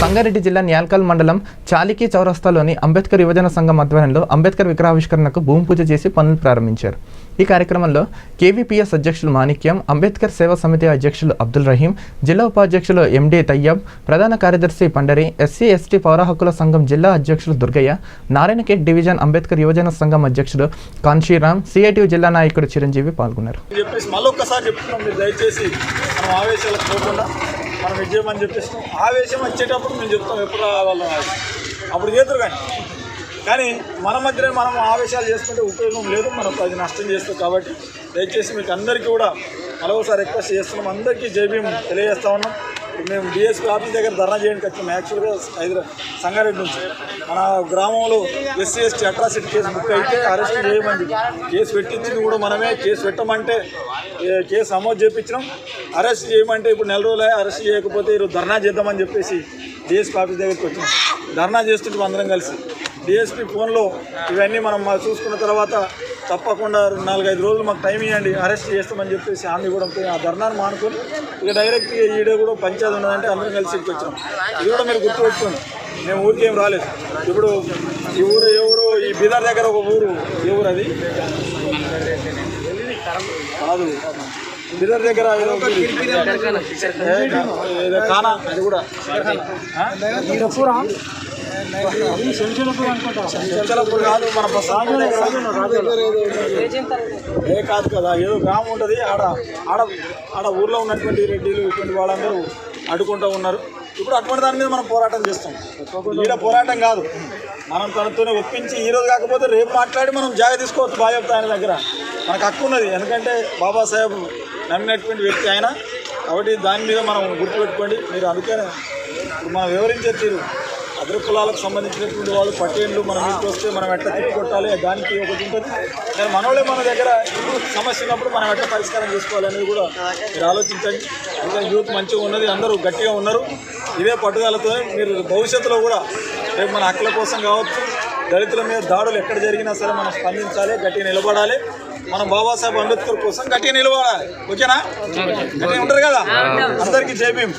సంగారెడ్డి జిల్లా న్యాల్కల్ మండలం చాలికి చౌరస్తాలోని అంబేద్కర్ యువజన సంఘం ఆధ్వర్యంలో అంబేద్కర్ విగ్రహావిష్కరణకు భూమి పూజ చేసి పనులు ప్రారంభించారు. ఈ కార్యక్రమంలో కేవీపీఎస్ అధ్యక్షులు మాణిక్యం అంబేద్కర్ సేవా సమితి అధ్యక్షులు అబ్దుల్ రహీం జిల్లా ఉపాధ్యక్షులు ఎండి తయ్యబ్ ప్రధాన కార్యదర్శి పండరి ఎస్సీ ఎస్టీ పౌర హక్కుల సంఘం జిల్లా అధ్యక్షులు దుర్గయ్య నారాయణఖేడ్ డివిజన్ అంబేద్కర్ యువజన సంఘం అధ్యక్షుడు కాన్షీరామ్ సిఐటియు జిల్లా నాయకుడు చిరంజీవి పాల్గొన్నారు. అని చెప్పేసి మనం ఆవేశాలకు పోకుండా చెప్పేస్తున్నాం ఆవేశం వచ్చేటప్పుడు మేము చెప్తాం ఎప్పుడు రావాలో అప్పుడు చేతురు కానీ. కానీ మన మధ్యనే మనం ఆవేశాలు చేసుకుంటే ఉపయోగం లేదు మనం అది నష్టం చేస్తాం కాబట్టి దయచేసి మీకు అందరికీ కూడా మరొకసారి రిక్వెస్ట్ చేస్తున్నాం. అందరికీ జేబీ తెలియజేస్తా ఉన్నాం. మేము డిఎస్పీ ఆఫీస్ దగ్గర ధర్నా చేయడానికి వచ్చాం. యాక్చువల్గా హైదరాబాద్ సంగారెడ్డి నుంచి. మన గ్రామంలో SC ST atrocity case book అయితే అరెస్ట్ చేయమని కేసు పెట్టించింది కూడా మనమే. కేసు పెట్టమంటే కేసు నమోదు చేయించినాం అరెస్ట్ చేయమంటే ఇప్పుడు నెల రోజులే అరెస్ట్ చేయకపోతే ఈరోజు ధర్నా చేద్దామని చెప్పేసి డిఎస్పీ ఆఫీస్ దగ్గరికి వచ్చాం. ధర్నా చేస్తుంటే అందరం కలిసి. డిఎస్పీ ఫోన్లో ఇవన్నీ మనం మా చూసుకున్న తర్వాత తప్పకుండా నాలుగైదు రోజులు మాకు టైం ఇవ్వండి అరెస్ట్ చేస్తామని చెప్పేసి హామీ కూడా ఆ ధర్నాను మానుకొని ఇక డైరెక్ట్గా ఈడే కూడా పంచాయతీ ఉన్నదంటే అందరం కలిసి ఇక్కడికి వచ్చినాం. ఇది కూడా మీరు గుర్తుపెట్టుకోండి. మేము ఊరికి ఏం రాలేదు. ఇప్పుడు ఈ ఊరు ఏ ఊరు ఈ బీదర్ దగ్గర ఒక ఊరు ఏ ఊరు అది? కాదు. బీదర్ దగ్గర కానా? అది కూడా. కాదు మన ఏ కాదు కదా ఏదో గ్రామం ఉంటుంది. ఆడ ఆడ ఆడ ఊర్లో ఉన్నటువంటి రెడ్డిలు ఇటువంటి వాళ్ళందరూ అడ్డుకుంటూ ఉన్నారు. ఇప్పుడు అటువంటి దాని మీద మనం పోరాటం చేస్తాం. ఈడ పోరాటం కాదు. మనం తనతోనే ఒప్పించి ఈ రోజు కాకపోతే రేపు మాట్లాడి మనం జాగ తీసుకోవచ్చు బాగా ఆయన దగ్గర. మనకు హక్కు ఉన్నది. ఎందుకంటే బాబాసాహెబ్ నమ్మినటువంటి వ్యక్తి ఆయన. కాబట్టి దాని మీద మనం గుర్తుపెట్టుకోండి మీరు అందుకనే ఇప్పుడు మనం వివరించే తీరు. అదర కులాలకు సంబంధించినటువంటి వాళ్ళు పట్టేళ్ళు మనం ఇంటికి వస్తే మనం ఎట్లా తిప్పి కొట్టాలి? దానికి ఒకటి ఉంటుంది కానీ మనోళ్ళే మన దగ్గర సమస్య ఉన్నప్పుడు మనం ఎట్లా పరిష్కారం చేసుకోవాలి అనేది కూడా మీరు ఆలోచించండి. ఇంకా యూత్ మంచిగా ఉన్నది. అందరూ గట్టిగా ఉన్నారు. ఇదే పట్టుదలతో మీరు భవిష్యత్తులో కూడా రేపు మన హక్కుల కోసం కావచ్చు దళితుల మీద దాడులు ఎక్కడ జరిగినా సరే మనం స్పందించాలి గట్టిగా నిలబడాలి. మనం బాబాసాహెబ్ అంబేద్కర్ కోసం గట్టిగా నిలబడాలి. ఓకేనా? గట్టిగా ఉంటారు కదా? అందరికీ జై భీమ్.